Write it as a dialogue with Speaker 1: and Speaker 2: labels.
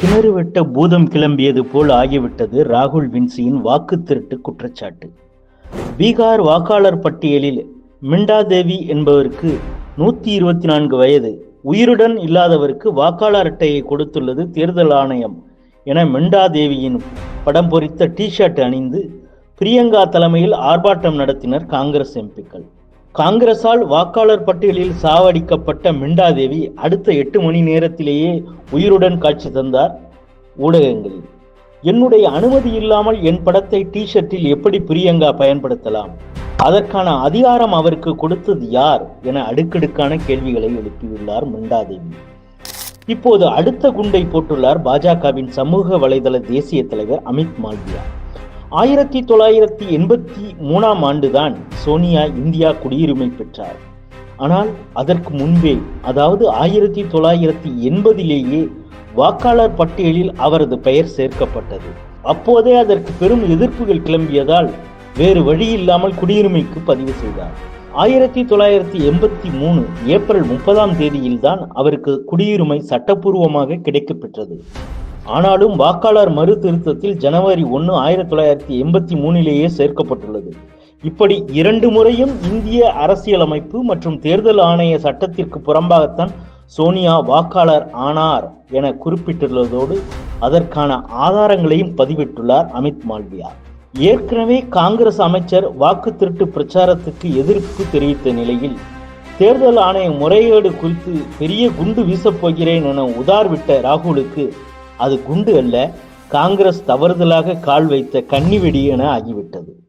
Speaker 1: கிணறு வெட்ட பூதம் கிளம்பியது போல் ஆகிவிட்டது ராகுல் வின்சியின் வாக்கு திருட்டு குற்றச்சாட்டு. பீகார் வாக்காளர் பட்டியலில் மிண்டா தேவி என்பவருக்கு நூற்றி இருபத்தி நான்கு வயது. உயிருடன் இல்லாதவருக்கு வாக்காளர் அட்டையை கொடுத்துள்ளது தேர்தல் ஆணையம் என மிண்டா தேவியின் படம் பொறித்த டி ஷர்ட் அணிந்து பிரியங்கா தலைமையில் ஆர்ப்பாட்டம் நடத்தினர் காங்கிரஸ் எம்பிக்கள். காங்கிரசால் வாக்காளர் பட்டியலில் சாவடிக்கப்பட்ட மிண்டாதேவி அடுத்த எட்டு மணி நேரத்திலேயே உயிருடன் காட்சி தந்தார் ஊடகங்களில். என்னுடைய அனுமதி இல்லாமல் என் படத்தை டிஷர்ட்டில் எப்படி பிரியங்கா பயன்படுத்தலாம்? அதற்கான அதிகாரம் அவருக்கு கொடுத்தது யார் என அடுக்கடுக்கான கேள்விகளை எழுப்பியுள்ளார் மிண்டாதேவி. இப்போது அடுத்த குண்டை போட்டுள்ளார் பாஜகவின் சமூக வலைதள தேசிய தலைவர் அமித் மால்வியா. ஆயிரத்தி தொள்ளாயிரத்தி எண்பத்தி மூணாம் ஆண்டுதான் சோனியா இந்தியா குடியுரிமை பெற்றார். ஆனால் அதற்கு முன்பே அதாவது ஆயிரத்தி தொள்ளாயிரத்தி எண்பதிலேயே வாக்காளர் பட்டியலில் அவரது பெயர் சேர்க்கப்பட்டது. அப்போதே அதற்கு பெரும் எதிர்ப்புகள் கிளம்பியதால் வேறு வழி இல்லாமல் குடியுரிமைக்கு பதிவு செய்தார். ஆயிரத்தி தொள்ளாயிரத்தி எண்பத்தி மூணு ஏப்ரல் முப்பதாம் தேதியில்தான் அவருக்கு குடியுரிமை சட்டப்பூர்வமாக கிடைக்கப்பெற்றது. ஆனாலும் வாக்காளர் மறு திருத்தத்தில் ஜனவரி ஒன்று ஆயிரத்தி தொள்ளாயிரத்தி எண்பத்தி மூணிலேயே சேர்க்கப்பட்டுள்ளது. இப்படி இரண்டு முறையும் இந்திய அரசியலமைப்பு மற்றும் தேர்தல் ஆணைய சட்டத்திற்கு புறம்பாகத்தான் சோனியா வாக்காளர் ஆனார் என குறிப்பிட்டுள்ளதோடு அதற்கான ஆதாரங்களையும் பதிவிட்டுள்ளார் அமித் மால்வியா. ஏற்கனவே காங்கிரஸ் அமைச்சர் வாக்கு திருட்டு பிரச்சாரத்துக்கு எதிர்ப்பு தெரிவித்த நிலையில் தேர்தல் ஆணைய முறைகேடு குறித்து பெரிய குண்டு வீசப் போகிறேன் என உதார்விட்ட ராகுலுக்கு அது குண்டு அல்ல. காங்கிரஸ் தவறுதலாக கால் வைத்த கன்னிவெடி என ஆகிவிட்டது.